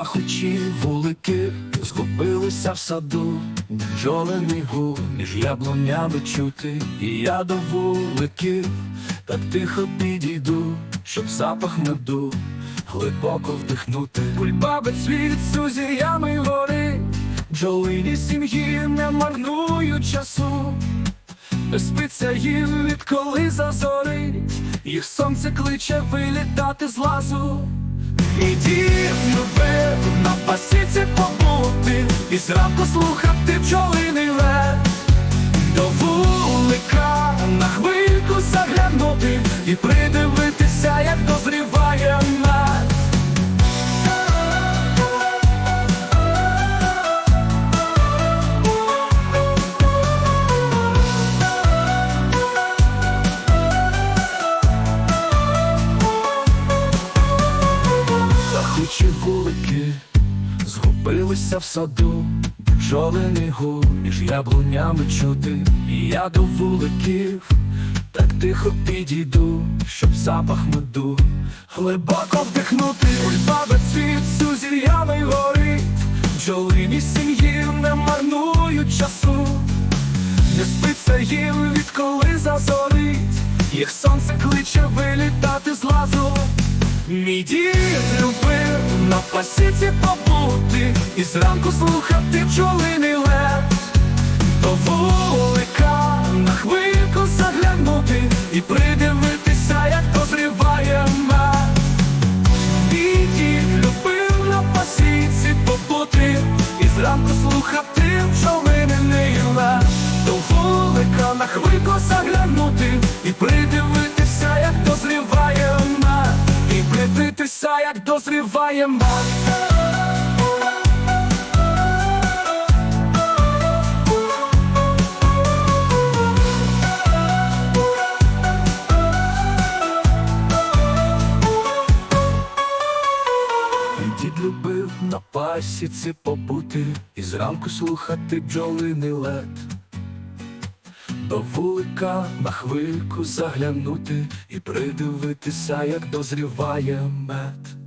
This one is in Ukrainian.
Пахучі вулики згубилися в саду, бджолиний гул між яблунями чути, і я до вуликів так тихо підійду, щоб запах меду глибоко вдихнути. Кульбаби цвіт сузіями гори, бджолині сім'ї не марнують часу. Спиться їм відколи зазорить, їх сонце кличе вилітати з лазу. І дід любив на пасіці побути, і зранку слухати пчолиний лед, до вулика на хвильку заглянути і придивитися, як дозріває Лахучі вулики згубилися в саду, бджолиний гул між яблунями чути, і я до вуликів так тихо підійду, щоб запах меду глибоко вдихнути. Бульбаби цвіт сузір'ями горить, бджолині сім'ї не марнують часу. Не спиться їм відколи зазорить, їх сонце кличе вилітати з лазу. Мій дід любив на пасіці побути і зранку слухати пчолиний лед, придивитися, як дозріває Дід любив на пасіці побути і зранку слухати бджолиний лед. До вулика на хвильку заглянути і придивитися, як дозріває мед.